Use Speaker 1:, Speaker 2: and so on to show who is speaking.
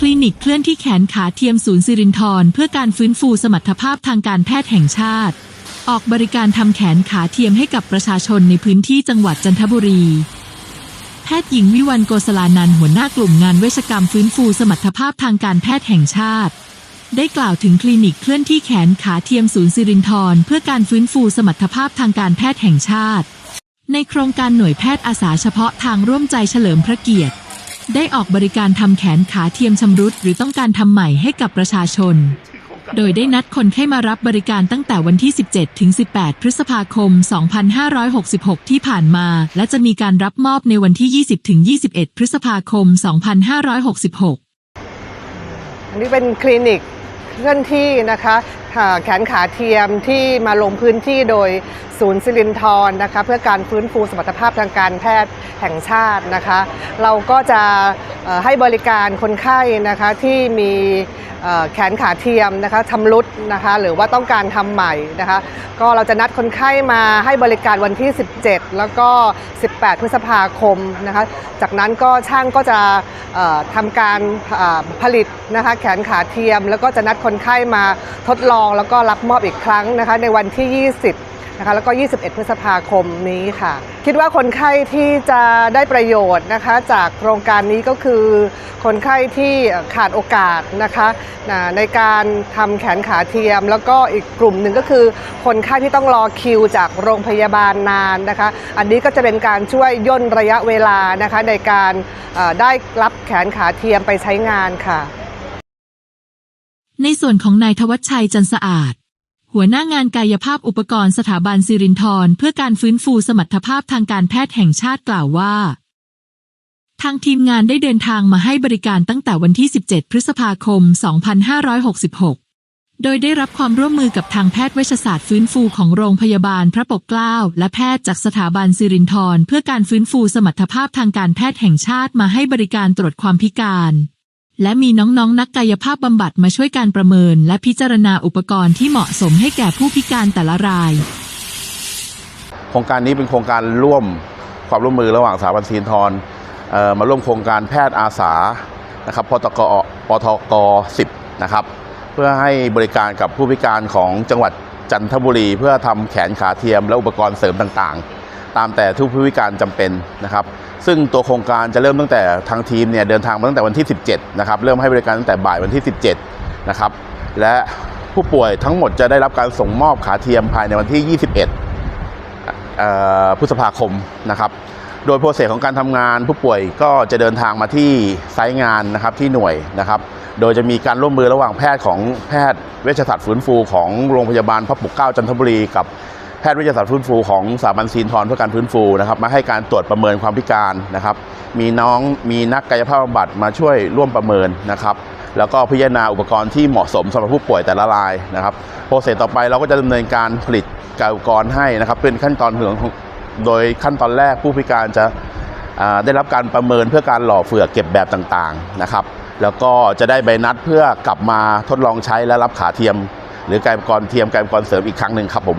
Speaker 1: คลินิกเคลื่อนที่แขนขาเทียมศูนย์สิรินธรเพื่อการฟื้นฟูสมรรถภาพทางการแพทย์แห่งชาติ ออกบริการทำแขนขาเทียมให้กับประชาชนในพื้นที่จังหวัดจันทบุรี แพทย์หญิงวิวันโกศลานันหัวหน้ากลุ่มงานเวชกรรมฟื้นฟูสมรรถภาพทางการแพทย์แห่งชาติ ได้กล่าวถึงคลินิกเคลื่อนที่แขนขาเทียมศูนย์สิรินธรเพื่อการฟื้นฟูสมรรถภาพทางการแพทย์แห่งชาติ ในโครงการหน่วยแพทย์อาสาเฉพาะทางร่วมใจเฉลิมพระเกียรติ ได้ออกบริการทำแขนขาเทียมชำรุดหรือต้องการทำใหม่ให้กับประชาชน โดยได้นัดคนให้มารับบริการตั้งแต่วันที่ 17 ถึง 18 พฤษภาคม 2566 ที่ผ่านมา และจะมีการรับมอบในวันที่ 20 ถึง 21 พฤษภาคม 2566
Speaker 2: อันนี้เป็นคลินิกเคลื่อนที่นะคะ แขนขาเทียมที่มาลงพื้นที่โดยศูนย์สิรินทรนะคะเพื่อการฟื้นฟูสมรรถภาพทางการแพทย์แห่งชาตินะคะ เราก็จะให้บริการคนไข้นะคะที่มี แขนขาเทียมนะคะชำรุดนะคะหรือว่าต้องการทำใหม่นะคะก็เราจะนัดคนไข้มาให้บริการวันที่ 17 แล้วก็ 18 พฤษภาคมนะคะจากนั้นก็ช่างก็จะทำการผลิตนะคะแขนขาเทียม แล้วก็จะนัดคนไข้มาทดลองแล้วก็รับมอบอีกครั้งนะคะในวันที่ 20 นะคะแล้วก็ 21 พฤษภาคมนี้ค่ะ คิดว่าคนไข้ที่จะได้ประโยชน์นะคะ จากโครงการนี้ก็คือ คนไข้ที่ขาดโอกาสนะคะในการทำแขนขาเทียม แล้วก็อีกกลุ่มหนึ่งก็คือ คนไข้ที่ต้องรอคิวจากโรงพยาบาลนานนะคะ อันนี้ก็จะเป็นการช่วยย่นระยะเวลานะคะในการได้รับแขนขาเทียมไปใช้งานค่ะ
Speaker 1: ในส่วนของนายทวัชชัยจันสะอาด หัวหน้างานกายภาพอุปกรณ์สถาบันสิรินธรเพื่อการฟื้นฟูสมรรถภาพทางการแพทย์แห่งชาติกล่าวว่า ทางทีมงานได้เดินทางมาให้บริการตั้งแต่วันที่ 17 พฤษภาคม 2566 โดยได้รับความร่วมมือกับทางแพทย์เวชศาสตร์ฟื้นฟูของโรงพยาบาลพระปกเกล้า และแพทย์จากสถาบันสิรินธรเพื่อการฟื้นฟูสมรรถภาพทางการแพทย์แห่งชาติมาให้บริการตรวจความพิการ และมีน้องๆนักกายภาพบำบัดมาช่วยการประเมิน และพิจารณาอุปกรณ์ที่เหมาะสมให้แก่ผู้พิการแต่ละราย
Speaker 3: โครงการนี้เป็นโครงการร่วมความร่วมมือระหว่างสถาบันซีนทรมาร่วมโครงการแพทย์อาสานะครับพตกปทก 10 นะครับ เพื่อให้บริการกับผู้พิการของจังหวัดจันทบุรี เพื่อทำแขนขาเทียมและอุปกรณ์เสริมต่างๆ ตามแต่ทุกผู้พิการจำเป็นนะครับ ซึ่งตัวโครงการจะเริ่มตั้งแต่ทางทีมเนี่ยเดินทางมาตั้งแต่วันที่ 17 นะครับ เริ่มให้บริการตั้งแต่บ่ายวันที่ 17 นะครับ และผู้ป่วยทั้งหมดจะได้รับการส่งมอบขาเทียมภายในวันที่ 21เอ่อพฤษภาคมนะครับ โดยโปรเซสของการทำงานผู้ป่วยก็จะเดินทางมาที่ไซต์งานนะครับที่หน่วยนะครับ โดยจะมีการร่วมมือระหว่างแพทย์ของแพทย์เวชศาสตร์ฟื้นฟูของโรงพยาบาลพระปกเกล้าจันทบุรีกับ แพทย์เวชศาสตร์ฟื้นฟูของสถาบันซีนทรเพื่อการฟื้นฟูนะครับมาให้การตรวจประเมินความพิการนะครับ มีน้องมีนักกายภาพบำบัดมาช่วยร่วมประเมินนะครับแล้วก็พิจารณาอุปกรณ์ที่เหมาะสมสำหรับผู้ป่วยแต่ละรายนะครับโปรเซสต่อไปเราก็จะดำเนินการผลิตกายอุปกรณ์ให้นะครับ เป็นขั้นตอนของโดยขั้นตอนแรกผู้พิการจะได้รับการประเมินเพื่อการหล่อเฟือกเก็บแบบต่างๆนะครับ แล้วก็จะได้ใบนัดเพื่อกลับมาทดลองใช้และรับขาเทียม หรือกายอุปกรณ์เทียมกายอุปกรณ์เสริมอีกครั้งหนึ่งครับผม